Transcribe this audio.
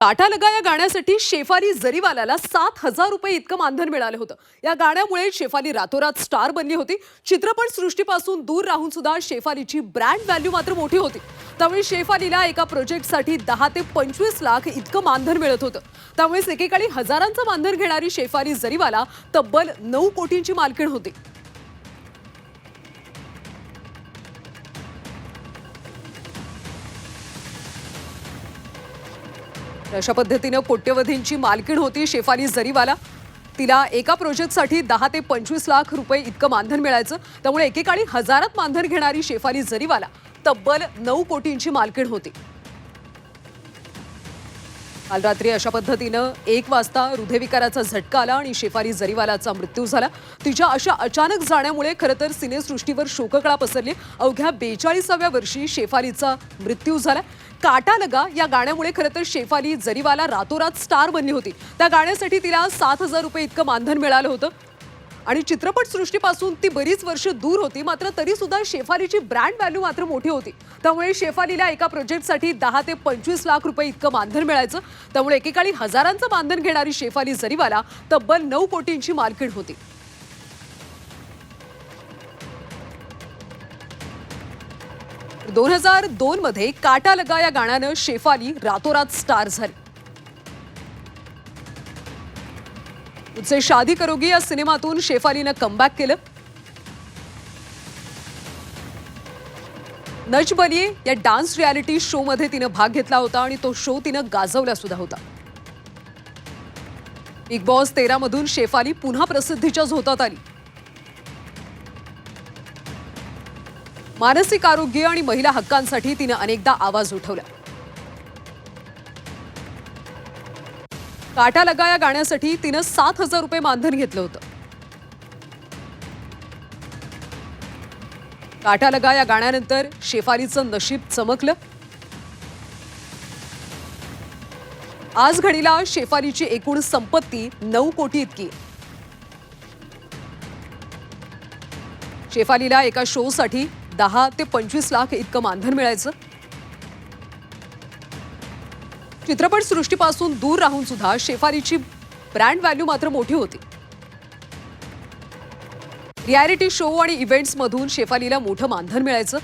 टाटा लगा या गाण्यासाठी शेफाली जरीवाल्याला सात हजार रुपये इतकं मानधन मिळालं होतं. या गाण्यामुळे शेफाली रातोरात स्टार बनली होती. चित्रपट सृष्टीपासून दूर राहून सुद्धा शेफालीची ब्रँड व्हॅल्यू मात्र मोठी होती. त्यामुळे शेफालीला एका प्रोजेक्टसाठी दहा ते पंचवीस लाख इतकं मानधन मिळत होतं. त्यामुळेच एकेकाळी हजारांचं मानधन घेणारी शेफाली जरीवाला तब्बल नऊ कोटींची मालकीण होती. अशा पद्धतीनं कोट्यवधींची मालकीण होती शेफाली जरीवाला. तिला एका प्रोजेक्टसाठी दहा ते पंचवीस लाख रुपये इतकं मानधन मिळायचं. त्यामुळे एकेकाळी हजारात मानधन घेणारी शेफाली जरीवाला तब्बल नऊ कोटींची मालकीण होती. काल रात्री अशा पद्धतीनं एक वाजता हृदयविकाराचा झटका आला आणि शेफाली जरीवालाचा मृत्यू झाला. तिच्या अशा अचानक जाण्यामुळे खरं तर सिनेसृष्टीवर शोककळा पसरली. अवघ्या बेचाळीसाव्या वर्षी शेफालीचा मृत्यू झाला. काटा लगा या गाण्यामुळे खरं तर शेफाली जरीवाला रातोरात स्टार बनली होती. त्या गाण्यासाठी तिला सात हजार रुपये इतकं मानधन मिळालं होतं. आणि चित्रपटसृष्टीपासून ती बरीच वर्ष दूर होती मात्र तरी सुद्धा शेफालीची ब्रँड व्हॅल्यू मात्र मोठी होती. त्यामुळे शेफालीला एका प्रोजेक्टसाठी दहा ते पंचवीस लाख रुपये इतकं मानधन मिळायचं. त्यामुळे एकेकाळी हजारांचं मानधन घेणारी शेफाली जरीवाला तब्बल नऊ कोटींची मालकीण होती. दोन हजार दोन मध्ये काटा लगा या गाण्यानं शेफाली रातोरात स्टार झाली. तुझे शादी करोगी या सिनेमातून शेफालीनं कमबॅक केलं? नच बनिये या डान्स रियालिटी शो मध्ये तिनं भाग घेतला होता आणि तो शो तिनं गाजवला सुद्धा होता. बिग बॉस तेरा मधून शेफाली पुन्हा प्रसिद्धीच्या झोतात आली. मानसिक आरोग्य आणि महिला हक्कांसाठी तिनं अनेकदा आवाज उठवला. काटा लगा या गाण्यासाठी तिनं सात हजार रुपये मानधन घेतलं होतं. काटा लगा या गाण्यानंतर शेफालीचं नशीब चमकलं. आज घडीला शेफालीची एकूण संपत्ती नऊ कोटी इतकी. शेफालीला एका शोसाठी दहा ते पंचवीस लाख इतकं मानधन मिळायचं. चित्रपट सृष्टीपासून दूर राहून सुद्धा शेफालीची ब्रँड व्हॅल्यू मात्र मोठी होती. रियालिटी शो आणि इव्हेंट्समधून शेफालीला मोठं मानधन मिळायचं